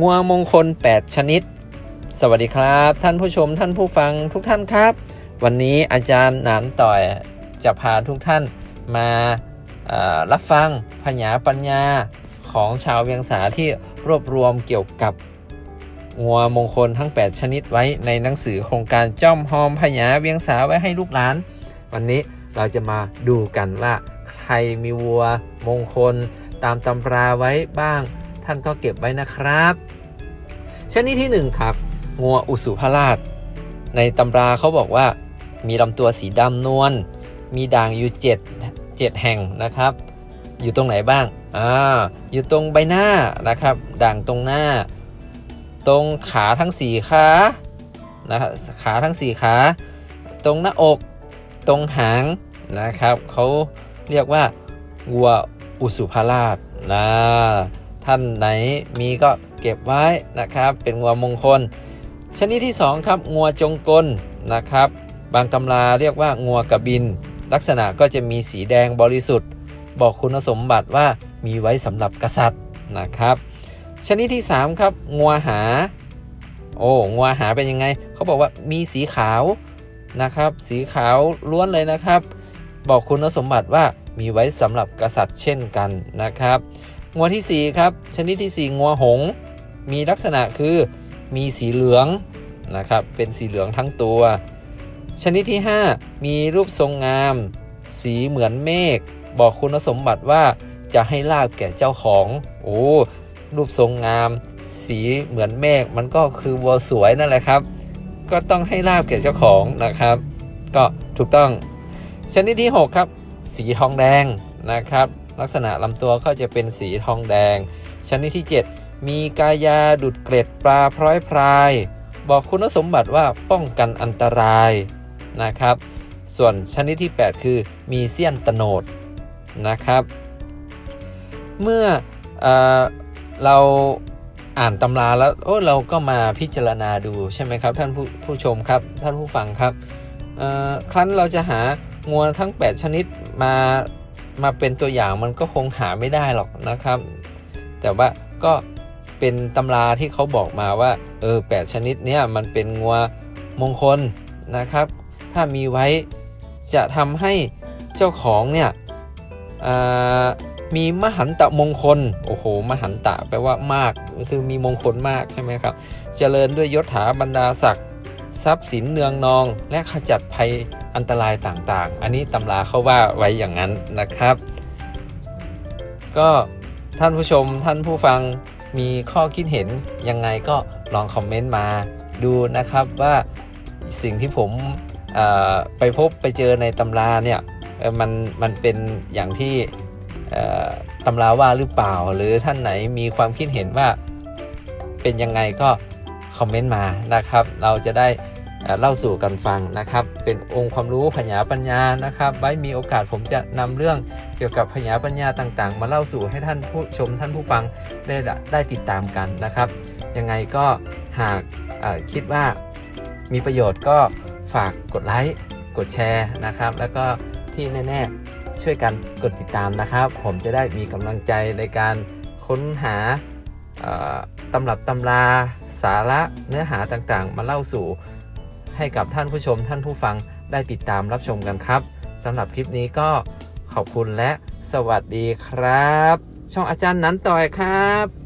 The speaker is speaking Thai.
งัวมงคล 8 ชนิด สวัสดีครับ ท่านผู้ชมท่านผู้ฟังทุกท่านครับ วันนี้อาจารย์หนานต่อยจะพาทุกท่านมารับฟังพญาปัญญาของชาวเวียงสาที่รวบรวมเกี่ยวกับงัวมงคลทั้ง 8 ชนิดไว้ในหนังสือโครงการจ้อมหอมพญาเวียงสาไว้ให้ลูกหลาน วันนี้เราจะมาดูกันว่าใครมีวัวมงคลตามตำราไว้บ้าง ท่านก็เก็บไว้นะครับชนิดที่หนึ่งครับ งัวอุสุภราช ในตำราเขาบอกว่า มีลำตัวสีดำนวล มีด่างอยู่เจ็ดเจ็ดแห่งนะครับ อยู่ตรงไหนบ้าง อ่า อยู่ตรงใบหน้านะครับ ด่างตรงหน้า ตรงขาทั้งสี่ขา นะครับ ขาทั้งสี่ขา ตรงหน้าอก ตรงหางนะครับ เขาเรียกว่า วัวอุสุภราชนะ ท่านไหนมีก็เก็บไว้นะครับ เป็นงัวมงคล ชนิดที่สองครับงัวจงกลนะครับ บางตำราเรียกว่างัวกระบิน ลักษณะก็จะมีสีแดงบริสุทธิ์ บอกคุณสมบัติว่ามีไว้สำหรับกษัตริย์นะครับ ชนิดที่สามครับงัวหา โอ้งัวหาเป็นยังไง เขาบอกว่ามีสีขาวนะครับ สีขาวล้วนเลยนะครับ บอกคุณสมบัติว่ามีไว้สำหรับกษัตริย์เช่นกันนะครับ งัวที่สี่ครับ ชนิดที่สี่งัวหง มีลักษณะคือมีสีเหลืองนะครับเป็นสีเหลืองทั้งตัว ชนิดที่ 5 มีรูปทรงงาม สีเหมือนเมฆบอกคุณสมบัติว่าจะให้ลาบแก่เจ้าของโอ้รูปทรงงาม สีเหมือนเมฆมันก็คือวัวสวยนั่นแหละครับ ก็ต้องให้ลาบแก่เจ้าของนะครับ ก็ถูกต้อง ชนิดที่ 6 ครับ สีทองแดงนะครับ ลักษณะลำตัวก็จะเป็นสีทองแดง ชนิดที่ 7 มีกายาดุดเกล็ดปลาพร้อยพราย บอกคุณสมบัติว่าป้องกันอันตรายนะครับ ส่วนชนิดที่ 8 คือมีเสี้ยนตโนดนะครับ เมื่อเอเราอ่านตำราแล้วโอ้เราก็มาพิจารณาดูใช่ไหมครับ ท่านผู้ผู้ชมครับ ท่านผู้ฟังครับครั้นเราจะหางวทั้ง 8 ชนิดมา มาเป็นตัวอย่างมันก็คงหาไม่ได้หรอกนะครับ แต่ว่าก็เป็นตำราที่เขาบอกมาว่าเออแชนิดเนี้ยมันเป็นงัวมงคลนะครับ ถ้ามีไว้จะทำให้เจ้าของเนี่ยมีมหันตะมงคล โอ้โห มหันตะแปลว่ามาก คือมีมงคลมากใช่ไหมครับ เจริญด้วยยศถาบรรดาศักดิ์ทรัพย์สินเนืองนอง และขจัดภัย อันตรายต่างๆ อันนี้ตำราเขาว่าไว้อย่างนั้นนะครับ ก็ท่านผู้ชมท่านผู้ฟังมีข้อคิดเห็นยังไงก็ลองคอมเมนต์มาดูนะครับว่าสิ่งที่ผมไปพบไปเจอในตำราเนี่ยมันมันเป็นอย่างที่ตำราว่าหรือเปล่า หรือท่านไหนมีความคิดเห็นว่าเป็นยังไงก็คอมเมนต์มานะครับ เราจะได้ เล่าสู่กันฟังนะครับ เป็นองค์ความรู้พญาปัญญานะครับไว้มีโอกาสผมจะนำเรื่องเกี่ยวกับพญาปัญญาต่างๆ มาเล่าสู่ให้ท่านผู้ชมท่านผู้ฟังได้ได้ติดตามกันนะครับ ยังไงก็หากคิดว่ามีประโยชน์ก็ฝากกดไลค์กดแชร์นะครับ แล้วก็ที่แน่ๆช่วยกันกดติดตามนะครับ ผมจะได้มีกำลังใจในการค้นหาตำรับตำราสาระเนื้อหาต่างๆ มาเล่าสู่ ให้กับท่านผู้ชมท่านผู้ฟังได้ติดตามรับชมกันครับสำหรับคลิปนี้ก็ขอบคุณและสวัสดีครับ ช่องอาจารย์นั้นต่อยครับ